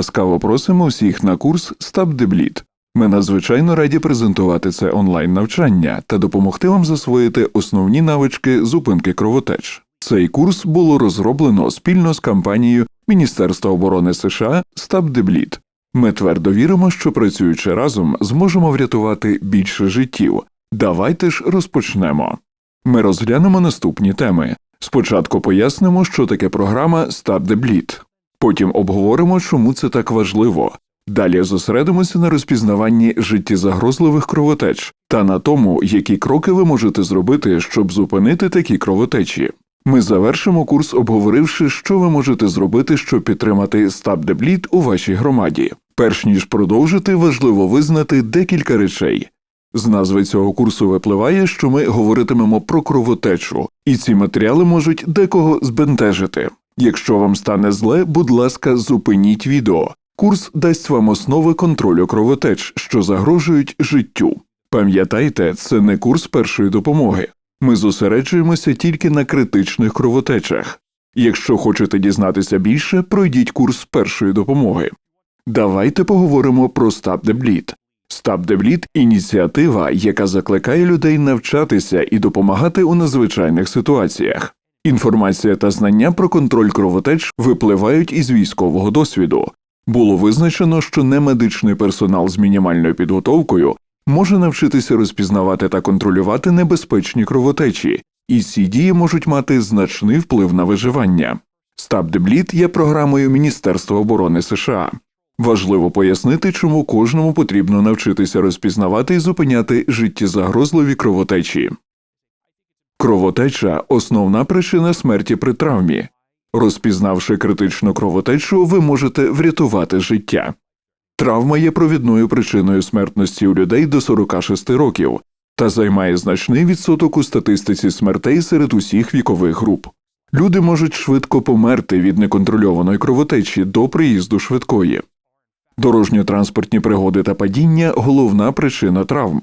ласкаво просимо всіх на курс the Ми надзвичайно раді презентувати це онлайн навчання та допомогти вам засвоїти основні навички зупинки кровотеч. Цей курс було розроблено спільно з компанією Міністерства оборони США the Ми твердо віримо, що працюючи разом, зможемо врятувати більше життів. Давайте ж розпочнемо. Ми розглянемо наступні теми. Спочатку пояснимо, що таке програма Bleed. Потім обговоримо, чому це так важливо. Далі зосередимося на розпізнаванні життєзагрозливих кровотеч та на тому, які кроки ви можете зробити, щоб зупинити такі кровотечі. Ми завершимо курс, обговоривши, що ви можете зробити, щоб підтримати Stop the у вашій громаді. Перш ніж продовжити, важливо визнати декілька речей. З назви цього курсу випливає, що ми говоритимемо про кровотечу, і ці матеріали можуть декого збентежити. Якщо вам стане зле, будь ласка, зупиніть відео. Курс дасть вам основи контролю кровотеч, що загрожують життю. Пам'ятайте, це не курс першої допомоги. Ми зосереджуємося тільки на критичних кровотечах. Якщо хочете дізнатися більше, пройдіть курс першої допомоги. Давайте поговоримо про the Bleed – ініціатива, яка закликає людей навчатися і допомагати у надзвичайних ситуаціях. Інформація та знання про контроль кровотеч випливають із військового досвіду. Було визначено, що немедичний персонал з мінімальною підготовкою може навчитися розпізнавати та контролювати небезпечні кровотечі, і ці дії можуть мати значний вплив на виживання. Stop the є програмою Міністерства оборони США. Важливо пояснити, чому кожному потрібно навчитися розпізнавати і зупиняти життєзагрозливі кровотечі. Кровотеча основна причина смерті при травмі. Розпізнавши критичну кровотечу, ви можете врятувати життя. Травма є провідною причиною смертності у людей до 46 років та займає значний відсоток у статистиці смертей серед усіх вікових груп. Люди можуть швидко померти від неконтрольованої кровотечі до приїзду швидкої. Дорожньо-транспортні пригоди та падіння головна причина травм.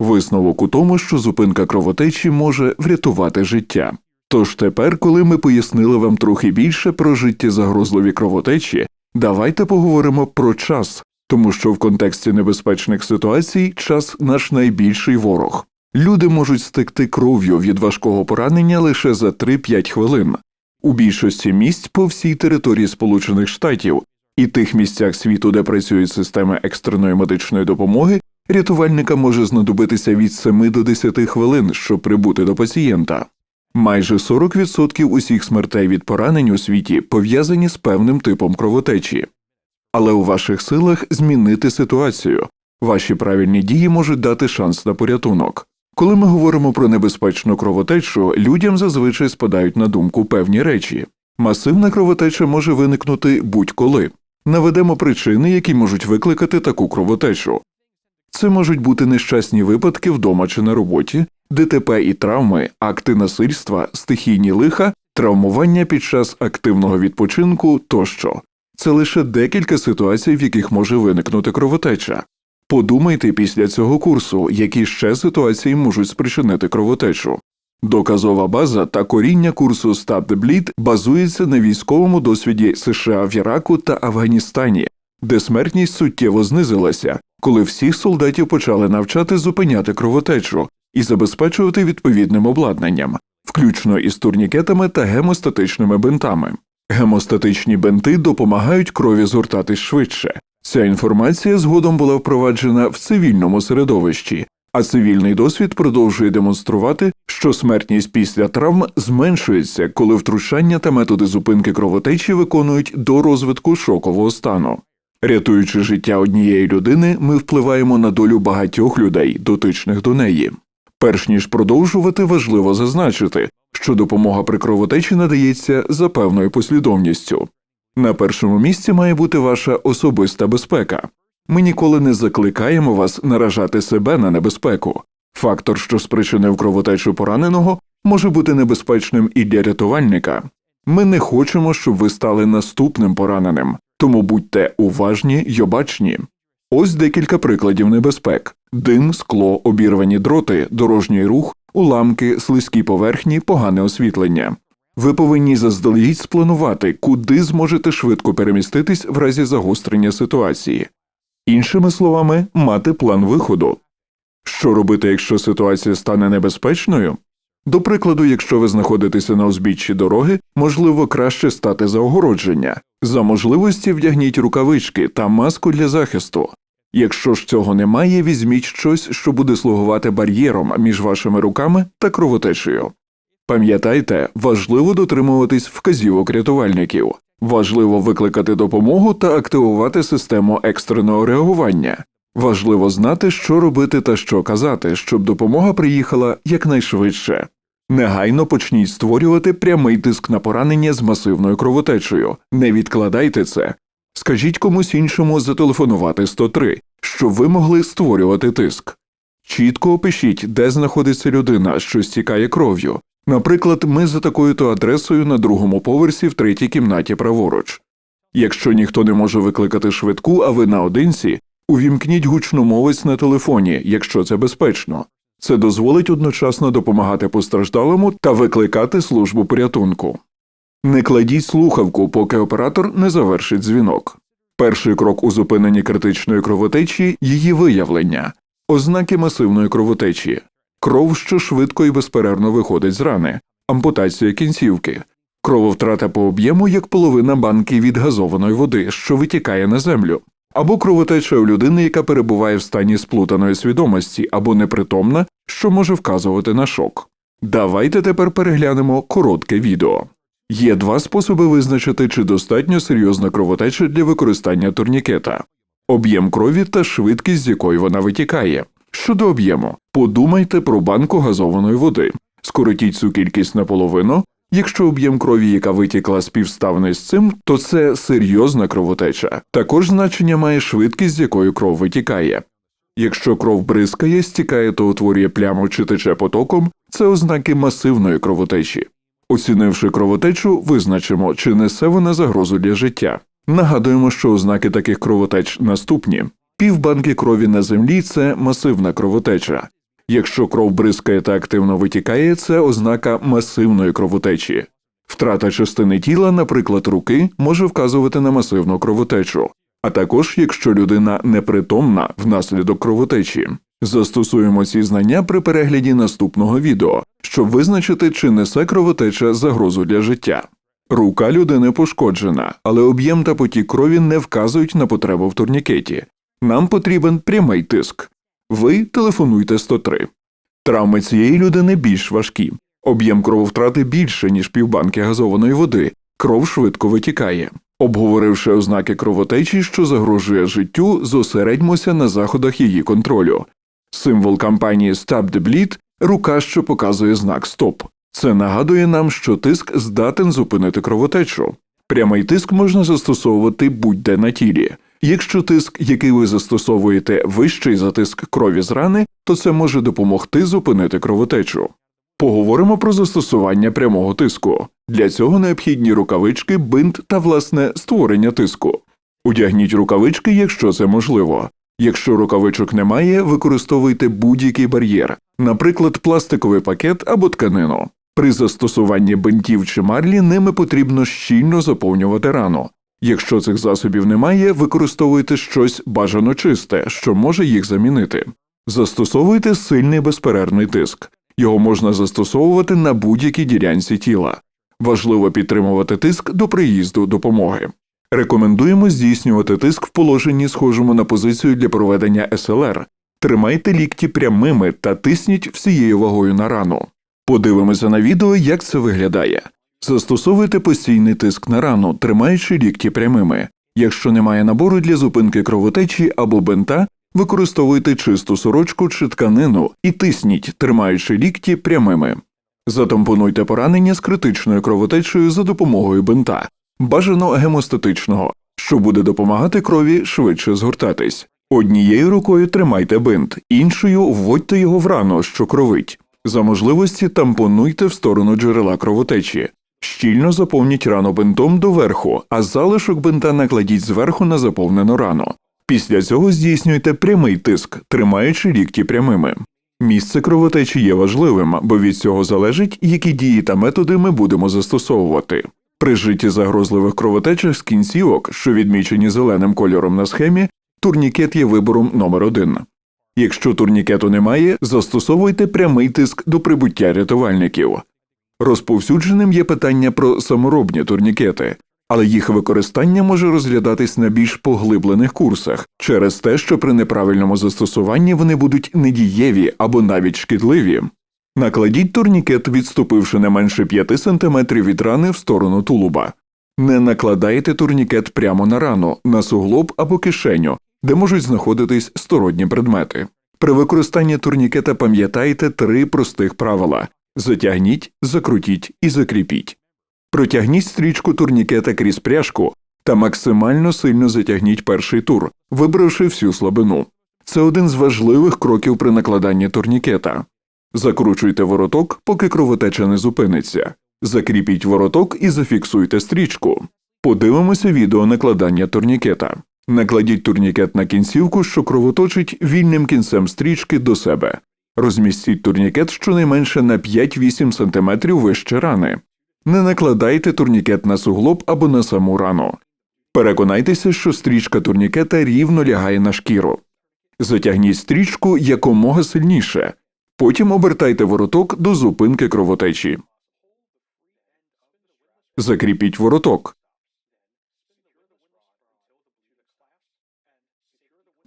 Висновок у тому, що зупинка кровотечі може врятувати життя. Тож тепер, коли ми пояснили вам трохи більше про життєзагрозливі кровотечі, давайте поговоримо про час, тому що в контексті небезпечних ситуацій час наш найбільший ворог. Люди можуть стекти кров'ю від важкого поранення лише за 3-5 хвилин. У більшості місць по всій території Сполучених Штатів і тих місцях світу, де працюють системи екстреної медичної допомоги, рятувальника може знадобитися від 7 до 10 хвилин, щоб прибути до пацієнта. Майже 40% усіх смертей від поранень у світі пов'язані з певним типом кровотечі. Але у ваших силах змінити ситуацію. Ваші правильні дії можуть дати шанс на порятунок. Коли ми говоримо про небезпечну кровотечу, людям зазвичай спадають на думку певні речі. Масивна кровотеча може виникнути будь-коли. Наведемо причини, які можуть викликати таку кровотечу. Це можуть бути нещасні випадки вдома чи на роботі, ДТП і травми, акти насильства, стихійні лиха, травмування під час активного відпочинку тощо. Це лише декілька ситуацій, в яких може виникнути кровотеча. Подумайте після цього курсу, які ще ситуації можуть спричинити кровотечу. Доказова база та коріння курсу Stop the Bleed базується на військовому досвіді США в Іраку та Афганістані, де смертність суттєво знизилася, коли всіх солдатів почали навчати зупиняти кровотечу і забезпечувати відповідним обладнанням, включно із турнікетами та гемостатичними бинтами. Гемостатичні бинти допомагають крові згортатись швидше. Ця інформація згодом була впроваджена в цивільному середовищі, а цивільний досвід продовжує демонструвати, що смертність після травм зменшується, коли втручання та методи зупинки кровотечі виконують до розвитку шокового стану. Рятуючи життя однієї людини, ми впливаємо на долю багатьох людей, дотичних до неї. Перш ніж продовжувати, важливо зазначити, що допомога при кровотечі надається за певною послідовністю. На першому місці має бути ваша особиста безпека. Ми ніколи не закликаємо вас наражати себе на небезпеку. Фактор, що спричинив кровотечу пораненого, може бути небезпечним і для рятувальника. Ми не хочемо, щоб ви стали наступним пораненим, тому будьте уважні й обачні. Ось декілька прикладів небезпек: дим, скло, обірвані дроти, дорожній рух, уламки, слизькі поверхні, погане освітлення. Ви повинні заздалегідь спланувати, куди зможете швидко переміститись в разі загострення ситуації. Іншими словами, мати план виходу. Що робити, якщо ситуація стане небезпечною? До прикладу, якщо ви знаходитеся на узбіччі дороги, можливо краще стати за огородження. За можливості вдягніть рукавички та маску для захисту. Якщо ж цього немає, візьміть щось, що буде слугувати бар'єром між вашими руками та кровотечею. Пам'ятайте, важливо дотримуватись вказівок рятувальників, важливо викликати допомогу та активувати систему екстреного реагування. Важливо знати, що робити та що казати, щоб допомога приїхала якнайшвидше. Негайно почніть створювати прямий тиск на поранення з масивною кровотечею. Не відкладайте це. Скажіть комусь іншому зателефонувати 103, щоб ви могли створювати тиск. Чітко опишіть, де знаходиться людина, що стікає кров'ю. Наприклад, ми за такою-то адресою на другому поверсі в третій кімнаті праворуч. Якщо ніхто не може викликати швидку, а ви наодинці, увімкніть гучномовець на телефоні, якщо це безпечно. Це дозволить одночасно допомагати постраждалому та викликати службу порятунку. Не кладіть слухавку, поки оператор не завершить дзвінок. Перший крок у зупиненні критичної кровотечі її виявлення, ознаки масивної кровотечі, кров, що швидко і безперервно виходить з рани, ампутація кінцівки, крововтрата по об'єму як половина банки від газованої води, що витікає на землю, або кровотеча у людини, яка перебуває в стані сплутаної свідомості або непритомна, що може вказувати на шок. Давайте тепер переглянемо коротке відео. Є два способи визначити, чи достатньо серйозна кровотеча для використання турнікета об'єм крові та швидкість, з якої вона витікає. Щодо об'єму, подумайте про банку газованої води, скоротіть цю кількість наполовину. Якщо об'єм крові, яка витікла співставний з цим, то це серйозна кровотеча. Також значення має швидкість, з якою кров витікає. Якщо кров бризкає, стікає та утворює пляму чи тече потоком, це ознаки масивної кровотечі. Оцінивши кровотечу, визначимо, чи несе вона загрозу для життя. Нагадуємо, що ознаки таких кровотеч наступні: півбанки крові на землі це масивна кровотеча. Якщо кров бризкає та активно витікає, це ознака масивної кровотечі. Втрата частини тіла, наприклад, руки, може вказувати на масивну кровотечу, а також якщо людина непритомна внаслідок кровотечі. Застосуємо ці знання при перегляді наступного відео, щоб визначити, чи несе кровотеча загрозу для життя. Рука людини пошкоджена, але об'єм та потік крові не вказують на потребу в турнікеті. Нам потрібен прямий тиск. Ви телефонуйте 103. Травми цієї людини більш важкі. Об'єм крововтрати більше, ніж півбанки газованої води. Кров швидко витікає. Обговоривши ознаки кровотечі, що загрожує життю, зосередьмося на заходах її контролю. Символ кампанії Stop the Bleed – рука, що показує знак Стоп. Це нагадує нам, що тиск здатен зупинити кровотечу. Прямий тиск можна застосовувати будь-де на тілі. Якщо тиск, який ви застосовуєте, вищий за тиск крові з рани, то це може допомогти зупинити кровотечу. Поговоримо про застосування прямого тиску. Для цього необхідні рукавички, бинт та власне створення тиску. Удягніть рукавички, якщо це можливо. Якщо рукавичок немає, використовуйте будь-який бар'єр, наприклад, пластиковий пакет або тканину. При застосуванні бинтів чи марлі ними потрібно щільно заповнювати рану. Якщо цих засобів немає, використовуйте щось бажано чисте, що може їх замінити. Застосовуйте сильний безперервний тиск. Його можна застосовувати на будь-якій ділянці тіла. Важливо підтримувати тиск до приїзду допомоги. Рекомендуємо здійснювати тиск в положенні, схожому на позицію для проведення СЛР. Тримайте лікті прямими та тисніть всією вагою на рану. Подивимося на відео, як це виглядає. Застосовуйте постійний тиск на рану, тримаючи лікті прямими. Якщо немає набору для зупинки кровотечі або бинта, використовуйте чисту сорочку чи тканину і тисніть, тримаючи лікті прямими. Затампонуйте поранення з критичною кровотечею за допомогою бинта, бажано гемостатичного, що буде допомагати крові швидше згортатись. Однією рукою тримайте бинт, іншою вводьте його в рану, що кровить. За можливості тампонуйте в сторону джерела кровотечі. Щільно заповніть рану бинтом доверху, а залишок бинта накладіть зверху на заповнену рану. Після цього здійснюйте прямий тиск, тримаючи лікті прямими. Місце кровотечі є важливим, бо від цього залежить, які дії та методи ми будемо застосовувати. При житті загрозливих кровотечах з кінцівок, що відмічені зеленим кольором на схемі, турнікет є вибором номер один. Якщо турнікету немає, застосовуйте прямий тиск до прибуття рятувальників. Розповсюдженим є питання про саморобні турнікети, але їх використання може розглядатись на більш поглиблених курсах через те, що при неправильному застосуванні вони будуть недієві або навіть шкідливі. Накладіть турнікет, відступивши не менше 5 см від рани в сторону тулуба. Не накладайте турнікет прямо на рану, на суглоб або кишеню, де можуть знаходитись сторонні предмети. При використанні турнікета пам'ятайте три простих правила затягніть, закрутіть і закріпіть. Протягніть стрічку турнікета крізь пряжку та максимально сильно затягніть перший тур, вибравши всю слабину. Це один з важливих кроків при накладанні турнікета. Закручуйте вороток, поки кровотеча не зупиниться. Закріпіть вороток і зафіксуйте стрічку. Подивимося відео накладання турнікета. Накладіть турнікет на кінцівку, що кровоточить вільним кінцем стрічки до себе. Розмістіть турнікет щонайменше на 5-8 см вище рани. Не накладайте турнікет на суглоб або на саму рану. Переконайтеся, що стрічка турнікета рівно лягає на шкіру. Затягніть стрічку якомога сильніше. Потім обертайте вороток до зупинки кровотечі. Закріпіть вороток.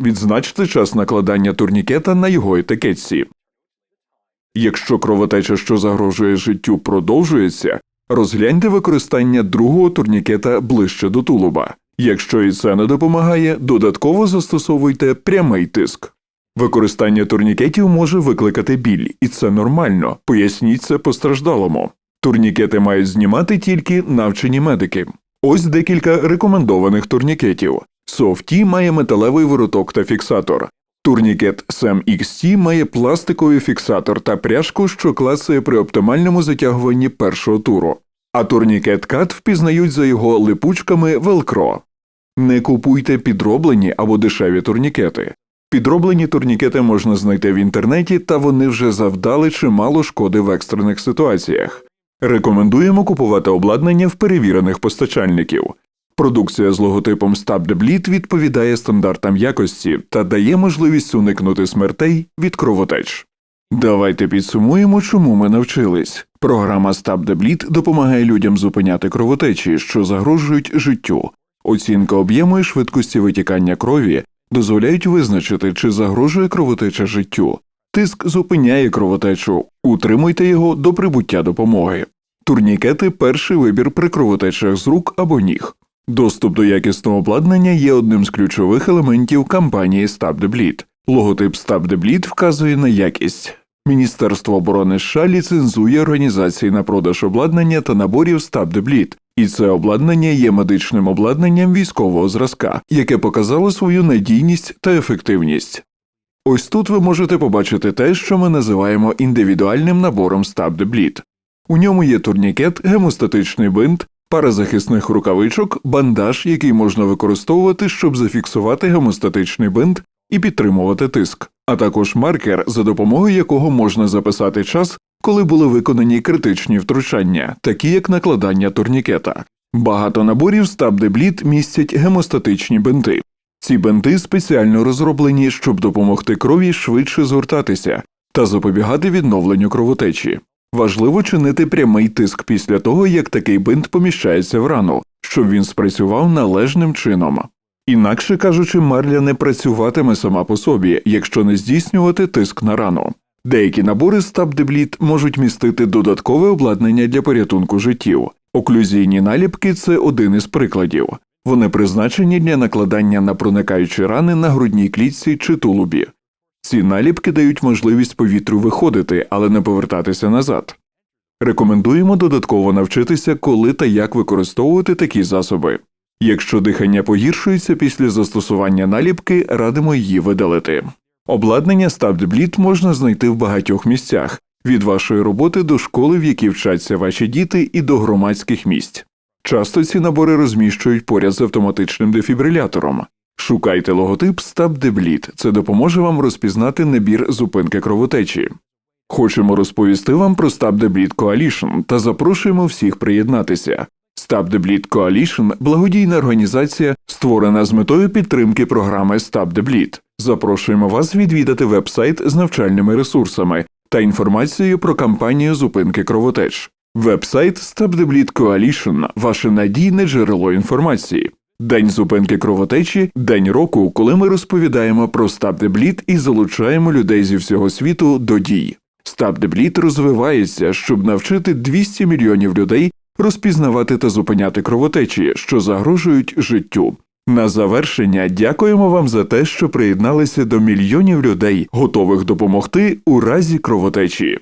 Відзначте час накладання турнікета на його етикетці. Якщо кровотеча, що загрожує життю, продовжується, розгляньте використання другого турнікета ближче до тулуба. Якщо і це не допомагає, додатково застосовуйте прямий тиск. Використання турнікетів може викликати біль, і це нормально. Поясніть це постраждалому. Турнікети мають знімати тільки навчені медики. Ось декілька рекомендованих турнікетів. Софті має металевий вороток та фіксатор. Турнікет SAM XT має пластиковий фіксатор та пряжку, що клацає при оптимальному затягуванні першого туру, а турнікет CAT впізнають за його липучками велкро. Не купуйте підроблені або дешеві турнікети. Підроблені турнікети можна знайти в інтернеті, та вони вже завдали чимало шкоди в екстрених ситуаціях. Рекомендуємо купувати обладнання в перевірених постачальників. Продукція з логотипом Bleed відповідає стандартам якості та дає можливість уникнути смертей від кровотеч. Давайте підсумуємо, чому ми навчились. Програма Bleed допомагає людям зупиняти кровотечі, що загрожують життю. Оцінка об'єму і швидкості витікання крові дозволяють визначити, чи загрожує кровотеча життю. Тиск зупиняє кровотечу, утримуйте його до прибуття допомоги. Турнікети перший вибір при кровотечах з рук або ніг. Доступ до якісного обладнання є одним з ключових елементів кампанії Bleed. Логотип Bleed вказує на якість. Міністерство оборони США ліцензує організації на продаж обладнання та наборів the і це обладнання є медичним обладнанням військового зразка, яке показало свою надійність та ефективність. Ось тут ви можете побачити те, що ми називаємо індивідуальним набором Bleed. У ньому є турнікет, гемостатичний бинт, пара захисних рукавичок, бандаж, який можна використовувати, щоб зафіксувати гемостатичний бинт і підтримувати тиск, а також маркер, за допомогою якого можна записати час, коли були виконані критичні втручання, такі як накладання турнікета. Багато наборів Bleed містять гемостатичні бинти. Ці бинти спеціально розроблені, щоб допомогти крові швидше згортатися та запобігати відновленню кровотечі. Важливо чинити прямий тиск після того, як такий бинт поміщається в рану, щоб він спрацював належним чином. Інакше кажучи, марля не працюватиме сама по собі, якщо не здійснювати тиск на рану. Деякі набори the можуть містити додаткове обладнання для порятунку життів. Оклюзійні наліпки це один із прикладів. Вони призначені для накладання на проникаючі рани на грудній клітці чи тулубі. Ці наліпки дають можливість повітрю виходити, але не повертатися назад. Рекомендуємо додатково навчитися, коли та як використовувати такі засоби. Якщо дихання погіршується після застосування наліпки, радимо її видалити. Обладнання the можна знайти в багатьох місцях від вашої роботи до школи, в якій вчаться ваші діти, і до громадських місць. Часто ці набори розміщують поряд з автоматичним дефібрилятором. Шукайте логотип Bleed. Це допоможе вам розпізнати набір зупинки кровотечі. Хочемо розповісти вам про Bleed Coalition та запрошуємо всіх приєднатися. Bleed Coalition – благодійна організація, створена з метою підтримки програми Bleed. Запрошуємо вас відвідати веб-сайт з навчальними ресурсами та інформацією про кампанію зупинки кровотеч. Веб-сайт Stop Coalition – ваше надійне джерело інформації. День зупинки кровотечі день року, коли ми розповідаємо про Stop the і залучаємо людей зі всього світу до дій. Stop the розвивається, щоб навчити 200 мільйонів людей розпізнавати та зупиняти кровотечі, що загрожують життю. На завершення дякуємо вам за те, що приєдналися до мільйонів людей, готових допомогти у разі кровотечі.